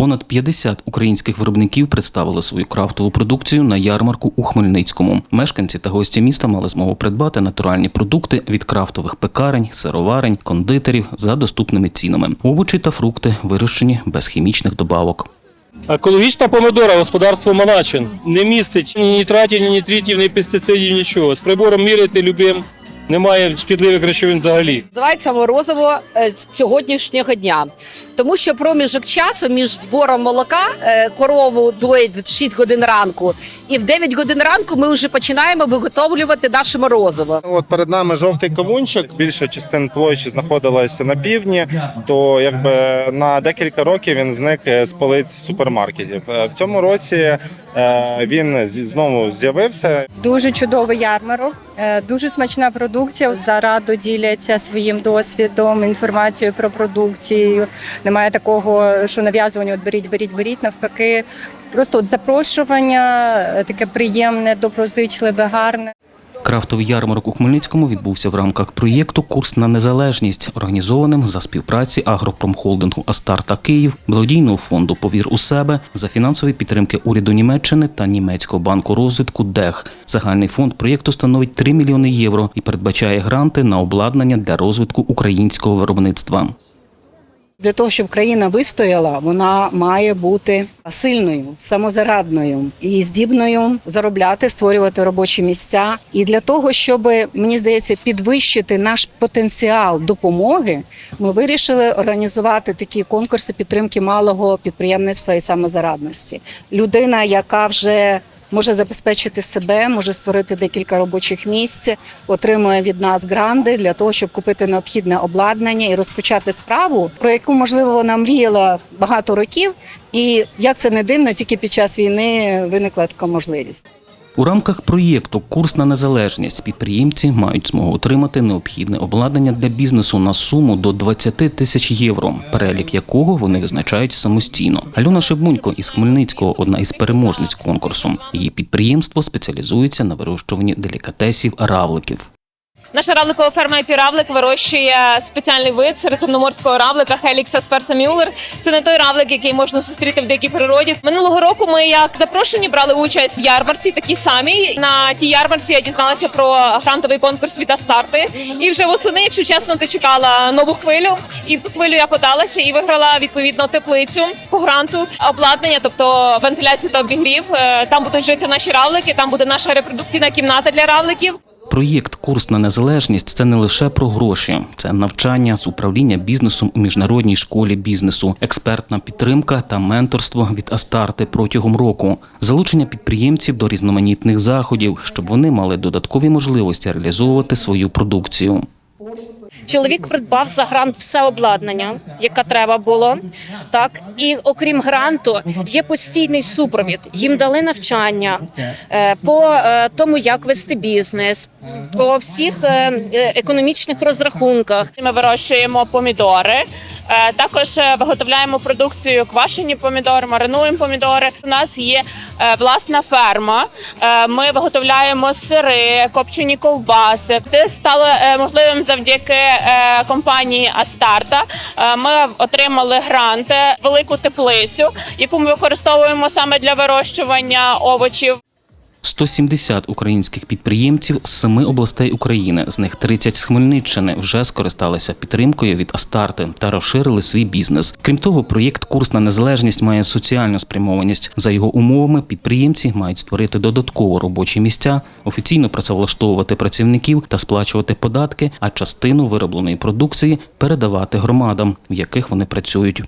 Понад 50 українських виробників представили свою крафтову продукцію на ярмарку у Хмельницькому. Мешканці та гості міста мали змогу придбати натуральні продукти від крафтових пекарень, сироварень, кондитерів за доступними цінами. Овочі та фрукти вирощені без хімічних добавок. Екологічна помидора господарство Моначин не містить ні нітратів, ні нітритів, ні пестицидів, нічого. З прибором міряти любим, немає шкідливих речовин взагалі. Називається морозиво е, з сьогоднішнього дня, тому що проміжок часу між збором молока е, корову доїть в 6 годин ранку, і в 9 годин ранку ми вже починаємо виготовлювати наше морозиво. От перед нами жовтий кавунчик. Більша частина площі знаходилася на півдні. То якби на декілька років він зник з полиць супермаркетів. Е, В цьому році е, він знову з'явився. Дуже чудовий ярмарок, е, дуже смачна продукція. Зараду діляться своїм досвідом, інформацією про продукцію. Немає такого, що нав'язування от беріть, беріть, беріть. Навпаки, просто от запрошування е, таке приємне, доброзичливе, гарне. Крафтовий ярмарок у Хмельницькому відбувся в рамках проєкту Курс на незалежність, організованим за співпраці агропромхолдингу Астарта Київ, благодійного фонду Повір у себе за фінансової підтримки уряду Німеччини та німецького банку розвитку ДЕХ. Загальний фонд проєкту становить 3 мільйони євро і передбачає гранти на обладнання для розвитку українського виробництва. Для того, щоб країна вистояла, вона має бути сильною, самозарадною і здібною заробляти, створювати робочі місця. І для того, щоб мені здається, підвищити наш потенціал допомоги, ми вирішили організувати такі конкурси підтримки малого підприємництва і самозарадності. Людина, яка вже може забезпечити себе, може створити декілька робочих місць, отримує від нас гранди для того, щоб купити необхідне обладнання і розпочати справу, про яку можливо вона мріяла багато років. І як це не дивно, тільки під час війни виникла така можливість. У рамках проєкту Курс на незалежність підприємці мають змогу отримати необхідне обладнання для бізнесу на суму до 20 тисяч євро, перелік якого вони визначають самостійно. Альона Шибунько із Хмельницького одна із переможниць конкурсу. Її підприємство спеціалізується на вирощуванні делікатесів равликів. Наша равликова ферма «Епіравлик» вирощує спеціальний вид середземноморського равлика Helix aspersa Мюллер. Це не той равлик, який можна зустріти в дикій природі. Минулого року ми, як запрошені, брали участь в ярмарці, такій самій. На тій ярмарці я дізналася про грантовий конкурс від Астарти. І вже восени, якщо чесно, ти чекала нову хвилю. І в ту хвилю я подалася і виграла відповідно теплицю по гранту, обладнання, тобто вентиляцію та обігрів. Е, Там будуть жити наші равлики, там буде наша репродукційна кімната для равликів. Проєкт Курс на незалежність це не лише про гроші, це навчання з управління бізнесом у міжнародній школі бізнесу, експертна підтримка та менторство від Астарти протягом року, залучення підприємців до різноманітних заходів, щоб вони мали додаткові можливості реалізовувати свою продукцію. Чоловік придбав за грант все обладнання, яке треба було. Так і окрім гранту, є постійний супровід. Їм дали навчання е, по е, тому, як вести бізнес, по всіх е, економічних розрахунках. Ми вирощуємо помідори. Е, Також е, виготовляємо продукцію квашені помідори, маринуємо помідори. У нас є е, власна ферма. Ми виготовляємо сири, копчені ковбаси. Це стало можливим завдяки компанії Астарта. Ми отримали гранти, велику теплицю, яку ми використовуємо саме для вирощування овочів. 170 українських підприємців з семи областей України, з них 30 з Хмельниччини, вже скористалися підтримкою від Астарти та розширили свій бізнес. Крім того, проєкт Курс на незалежність має соціальну спрямованість. За його умовами, підприємці мають створити додатково робочі місця, офіційно працевлаштовувати працівників та сплачувати податки, а частину виробленої продукції передавати громадам, в яких вони працюють.